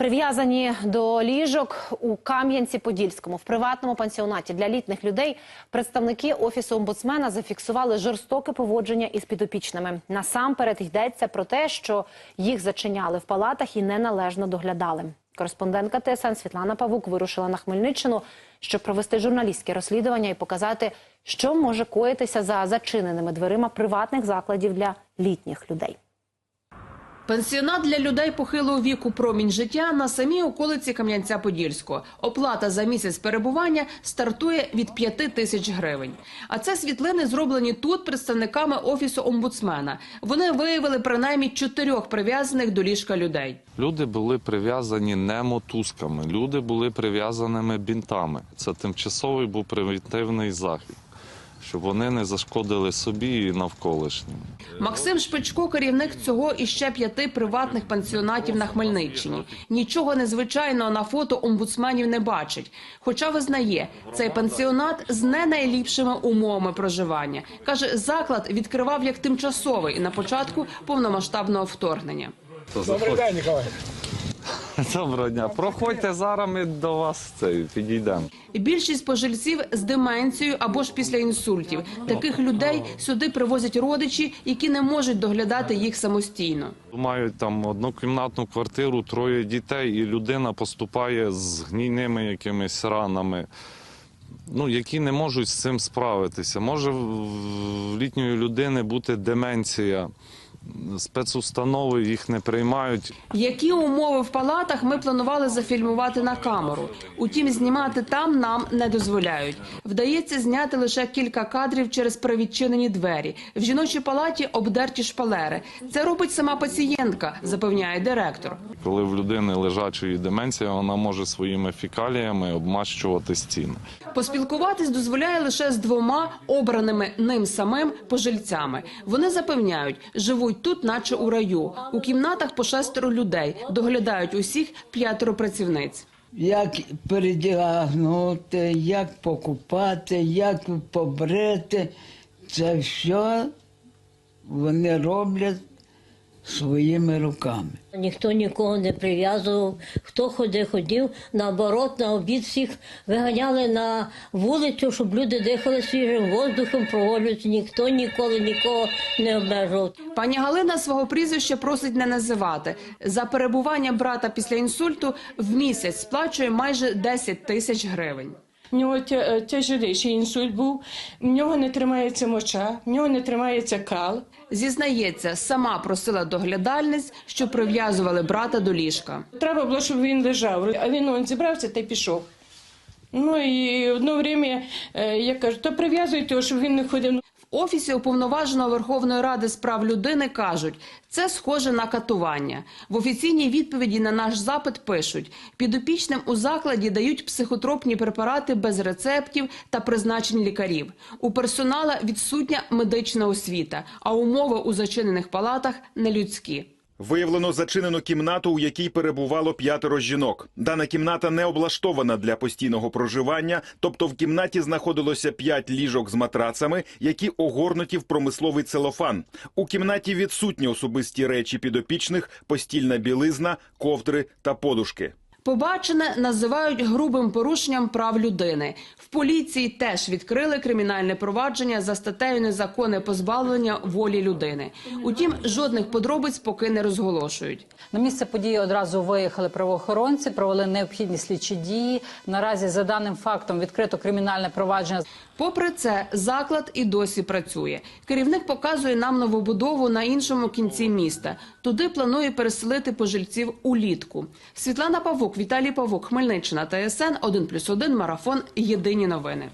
Прив'язані до ліжок у Кам'янці-Подільському в приватному пансіонаті для літніх людей представники офісу омбудсмена зафіксували жорстоке поводження із підопічними. Насамперед йдеться про те, що їх зачиняли в палатах і неналежно доглядали. Кореспондентка ТСН Світлана Павук вирушила на Хмельниччину, щоб провести журналістське розслідування і показати, що може коїтися за зачиненими дверима приватних закладів для літніх людей. Пенсіонат для людей похилого віку промінь життя на самій околиці Кам'янця-Подільського. Оплата за місяць перебування стартує від 5 тисяч гривень. А це світлини зроблені тут представниками офісу омбудсмена. Вони виявили принаймні чотирьох прив'язаних до ліжка людей. Люди були прив'язані не мотузками, люди були прив'язаними бінтами. Це тимчасовий був превентивний захід, щоб вони не зашкодили собі і навколишнім. Максим Шпичко, керівник цього і ще п'яти приватних пансіонатів на Хмельниччині. Нічого незвичайного на фото омбудсменів не бачить. Хоча визнає, цей пансіонат з не найліпшими умовами проживання. Каже, заклад відкривав як тимчасовий на початку повномасштабного вторгнення. Добрий день, Ніколай. Доброго дня. Проходьте зараз. Ми до вас цей підійдемо. Більшість пожильців з деменцією або ж після інсультів. Таких людей сюди привозять родичі, які не можуть доглядати їх самостійно. Мають там однокімнатну квартиру, троє дітей, і людина поступає з гнійними якимись ранами. Ну, які не можуть з цим справитися. Може в літньої людини бути деменція, спецустанови їх не приймають. Які умови в палатах ми планували зафільмувати на камеру. Утім, знімати там нам не дозволяють. Вдається зняти лише кілька кадрів через привідчинені двері. В жіночій палаті обдерті шпалери. Це робить сама пацієнтка, запевняє директор. Коли в людини лежачої деменція, вона може своїми фікаліями обмащувати стіни. Поспілкуватись дозволяє лише з двома обраними ним самим пожильцями. Вони запевняють, живуть тут, наче у раю. У кімнатах по шестеро людей доглядають усіх п'ятеро працівниць. як передягнути, як покупати, як побрити. Це все вони роблять своїми руками. Ніхто нікого не прив'язував. Хто ходив, ходив. Наоборот, на обід всіх виганяли на вулицю, щоб люди дихали свіжим воздухом, прогулюватися. Ніхто ніколи нікого не обмежував. Пані Галина свого прізвища просить не називати. За перебування брата після інсульту в місяць сплачує майже 10 тисяч гривень. В нього е, тяжеліший інсульт був, в нього не тримається моча, в нього не тримається кал. Зізнається, сама просила доглядальниць, що прив'язували брата до ліжка. Треба було, щоб він лежав, а він он зібрався та й пішов. Ну і одно время е, я кажу, то прив'язуйте його, щоб він не ходив. Офісі уповноваженого Верховної Ради з прав людини кажуть, це схоже на катування. В офіційній відповіді на наш запит пишуть: підопічним у закладі дають психотропні препарати без рецептів та призначень лікарів. У персонала відсутня медична освіта, а умови у зачинених палатах нелюдські. Виявлено зачинену кімнату, у якій перебувало п'ятеро жінок. Дана кімната не облаштована для постійного проживання, тобто в кімнаті знаходилося п'ять ліжок з матрацами, які огорнуті в промисловий целофан. У кімнаті відсутні особисті речі підопічних, постільна білизна, ковдри та подушки. Побачене називають грубим порушенням прав людини. В поліції теж відкрили кримінальне провадження за статтею незаконне позбавлення волі людини. Утім, жодних подробиць поки не розголошують. На місце події одразу виїхали правоохоронці, провели необхідні слідчі дії. Наразі за даним фактом відкрито кримінальне провадження. Попри це, заклад і досі працює. Керівник показує нам новобудову на іншому кінці міста. Туди планує переселити пожильців улітку. Світлана Павук, Віталій Павук, Хмельниччина, ТСН 1+,1, Марафон. Єдині новини.